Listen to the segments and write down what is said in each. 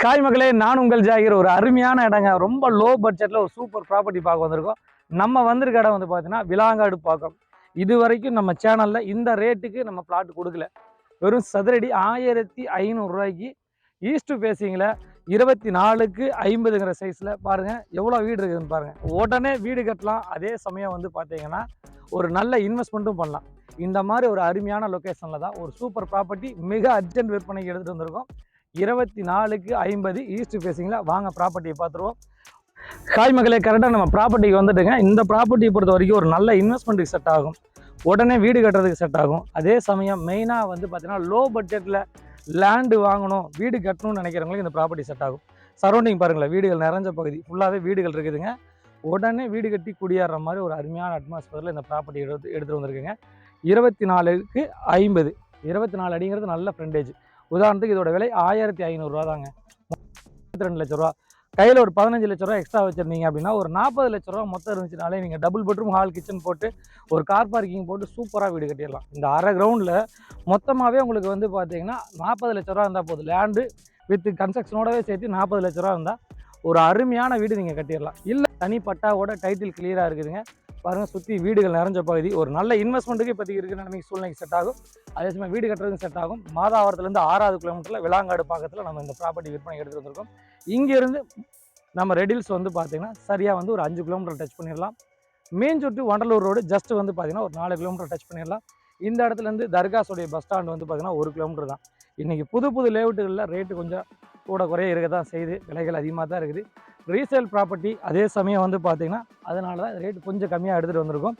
Hi மகளே நான் உங்கள் ஜாகிர். ஒரு அருமையான இடங்க. ரொம்ப லோ பட்ஜெட்டில் ஒரு சூப்பர் ப்ராப்பர்ட்டி பார்க்க வந்திருக்கோம். நம்ம வந்திருக்க இடம் வந்து பார்த்தீங்கன்னா விலாங்காடு பாக்கம். இது வரைக்கும் நம்ம சேனலில் இந்த ரேட்டுக்கு நம்ம பிளாட் கொடுக்கல. வெறும் சதுரடி ஆயிரத்தி ஐநூறுரூவாய்க்கு ஈஸ்ட் ஃபேஸிங்கில் இருபத்தி நாலுக்கு ஐம்பதுங்கிற சைஸில் பாருங்கள் எவ்வளோ வீடு இருக்குதுன்னு பாருங்கள் உடனே வீடு கட்டலாம். அதே சமயம் வந்து பார்த்தீங்கன்னா ஒரு நல்ல இன்வெஸ்ட்மெண்ட்டும் பண்ணலாம். இந்த மாதிரி ஒரு அருமையான லொக்கேஷனில் தான் ஒரு சூப்பர் ப்ராப்பர்ட்டி மிக அர்ஜென்ட் விற்பனைக்கு எடுத்துகிட்டு வந்திருக்கோம். இருபத்தி நாலுக்கு ஐம்பது ஈஸ்ட் ஃபேஸிங்கில் வாங்க ப்ராப்பர்ட்டியை பார்த்துருவோம். காய் மகளே கரெக்டாக நம்ம ப்ராப்பர்ட்டிக்கு வந்துட்டுங்க. இந்த ப்ராப்பர்ட்டியை பொறுத்த வரைக்கும் ஒரு நல்ல இன்வெஸ்ட்மெண்ட்டுக்கு செட் ஆகும். உடனே வீடு கட்டுறதுக்கு செட் ஆகும். அதே சமயம் மெயினாக வந்து பார்த்தீங்கன்னா லோ பட்ஜெட்டில் லேண்டு வாங்கணும் வீடு கட்டணும்னு நினைக்கிறவங்களுக்கு இந்த ப்ராப்பர்ட்டி செட் ஆகும். சரௌண்டிங் பாருங்களேன் வீடுகள் நிறைஞ்ச பகுதி. ஃபுல்லாகவே வீடுகள் இருக்குதுங்க. உடனே வீடு கட்டி குடியேற மாதிரி ஒரு அருமையான அட்மாஸ்பியரில் இந்த ப்ராப்பர்ட்டி எடுத்து எடுத்துகிட்டு வந்திருக்குங்க. இருபத்தி நாலுக்கு ஐம்பது. இருபத்தி நாலு அடிங்கிறது நல்ல ஃப்ரெண்டேஜ் உதாரணத்துக்கு இதோட விலை ஆயிரத்தி ஐநூறுரூவா தாங்க. முப்பத்தி ரெண்டு லட்ச ரூபா. கையில் ஒரு பதினஞ்சு லட்ச ரூபா எக்ஸ்ட்ரா வச்சுருந்தீங்க அப்படின்னா ஒரு நாற்பது லட்ச ரூபா மொத்தம் இருந்துச்சுனாலே நீங்கள் டபுள் பெட்ரூம் ஹால் கிச்சன் போட்டு ஒரு கார் பார்க்கிங் போட்டு சூப்பராக வீடு கட்டிடலாம். இந்த அரை கிரவுண்டில் மொத்தமாகவே உங்களுக்கு வந்து பார்த்தீங்கன்னா நாற்பது லட்ச ரூபா இருந்தால் போதும். லேண்டு வித் கன்ஸ்ட்ரக்ஷனோடவே சேர்த்து நாற்பது லட்ச ரூபா இருந்தால் ஒரு அருமையான வீடு நீங்கள் கட்டிடலாம். இல்லை தனி பட்டாவோட டைட்டில் கிளியராக இருக்குதுங்க. பாருங்கள் சுற்றி வீடுகள் நிறைஞ்ச பகுதி. ஒரு நல்ல இன்வெஸ்ட்மெண்ட்டுக்கு இப்போதைக்கு இருக்கிற நிலைமைக்கு சூழ்நிலைக்கு செட் ஆகும். அதே சமயம் வீடு கட்டுறதுக்கும் செட் ஆகும். மாதாவரத்துலேருந்து ஆறாவது கிலோமீட்டரில் விளாங்காடு பக்கத்தில் நம்ம இந்த ப்ராப்பர்ட்டி விற்பனை எடுத்துகிட்டு வந்திருக்கோம். இங்கேருந்து நம்ம ரெடில்ஸ் வந்து பார்த்தீங்கன்னா சரியாக வந்து ஒரு அஞ்சு கிலோமீட்டர் டச் பண்ணிடலாம். மீன்சுட்டு வண்டலூர் ரோடு ஜஸ்ட் வந்து பார்த்திங்கன்னா ஒரு நாலு கிலோமீட்டர் டச் பண்ணிடலாம். இந்த இடத்துலேருந்து தர்காஸுடைய பஸ் ஸ்டாண்டு வந்து பார்த்தீங்கன்னா ஒரு கிலோமீட்டர் தான். இன்றைக்கி புது புது லேவுட்டுகளில் ரேட்டு கொஞ்சம் கூட குறைய இருக்க தான் செய்யுது. விலைகள் அதிகமாக தான் இருக்குது. ரீசேல் ப்ராப்பர்ட்டி அதே சமயம் வந்து பார்த்திங்கன்னா அதனால தான் ரேட்டு கொஞ்சம் கம்மியாக எடுத்துகிட்டு வந்திருக்கும்.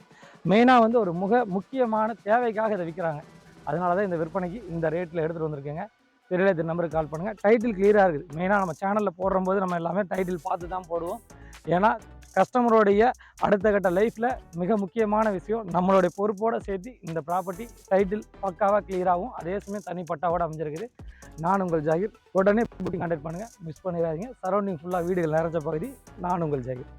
மெயினாக வந்து ஒரு முக முக்கியமான தேவைக்காக இதை விற்கிறாங்க அதனால தான் இந்த விற்பனைக்கு இந்த ரேட்டில் எடுத்துகிட்டு வந்திருக்கேங்க. தெரியல இந்த நம்பருக்கு கால் பண்ணுங்கள் டைட்டில் கிளியராக இருக்குது. மெயினாக நம்ம சேனலில் போடும்போது நம்ம எல்லாமே டைட்டில் பார்த்து தான் போடுவோம். ஏன்னா கஸ்டமருடைய அடுத்த கட்ட லைஃப்பில் மிக முக்கியமான விஷயம் நம்மளுடைய பொறுப்போடு சேர்த்து இந்த ப்ராப்பர்ட்டி டைட்டில் பக்காவாக கிளியராகவும் அதே சமயம் தனி பட்டாவோடு அமைஞ்சிருக்குது. நான் உங்கள் ஜாகிர். உடனே புக்கிங் கான்டாக்ட் பண்ணுங்கள் மிஸ் பண்ணிடாதீங்க. சரௌண்டிங் ஃபுல்லாக வீடுகள் நிறைஞ்ச பகுதி. நான் உங்கள் ஜாகிர்.